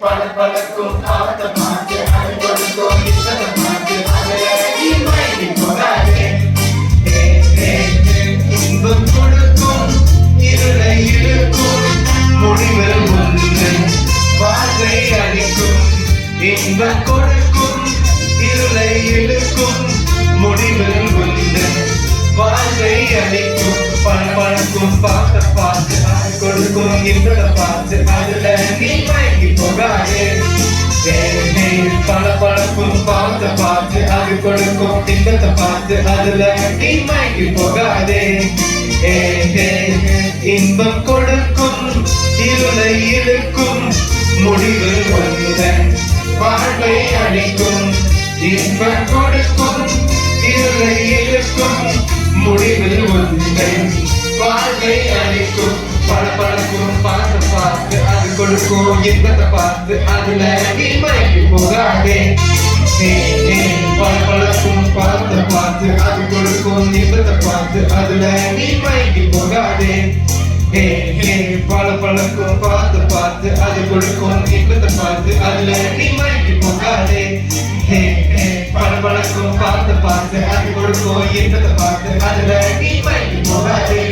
பல பழக்கும் பார்த்த பார்த்து அது கொடுக்கும் இசத பார்த்து மயங்கி போகாதே இன்பம் கொடுக்கும் இருளை இழுக்கும் முடிவில் ஒன்று வாழ்வை அளிக்கும் இன்பம் கொடுக்கும் இருளை இழுக்கும் முடிவில் ஒன்று வாழ்வை அளிக்கும் பழக்கும் பார்த்து அது கொடுக்கும் இன்பத்தை பார்த்து அதுல நீ மயங்கி போகாதே பல பழக்கும் பார்த்து பார்த்து அது கொடுக்கும். இன்பத்தை பார்த்து அதுல நீ மயங்கி போகாதே இன்பம் கொடுக்கும் இருளை இழுக்கும். முடிவு ஒன்றுதன் வாழ்வை அழிக்கும். இன்பம் கொடுக்கும் இருளை இழுக்கும். முடிவில் ஒன்றுதன் வாழ்வை அழிக்கும். பல பழக்கும் அது கொடுக்கும் இன்பத்தை பார்த்து அதுல நீ மயங்கி போகாதே ஏ, பழக்கும் பார்த்து பார்த்து அது கொடுக்கும் இன்பத்தை பார்த்து அதுல நீ மயங்கி போகாதே ஏ, பல பழக்கும் பார்த்து பார்த்து அது கொடுக்கும் இன்பத்தை பார்த்து அதுல நீ மயங்கி போகாதே ஏ, பல பழக்கும் பார்த்து பார்த்து அது கொடுக்கும் இன்பத்தை பார்த்து அதுல நீ மயங்கி போகாதே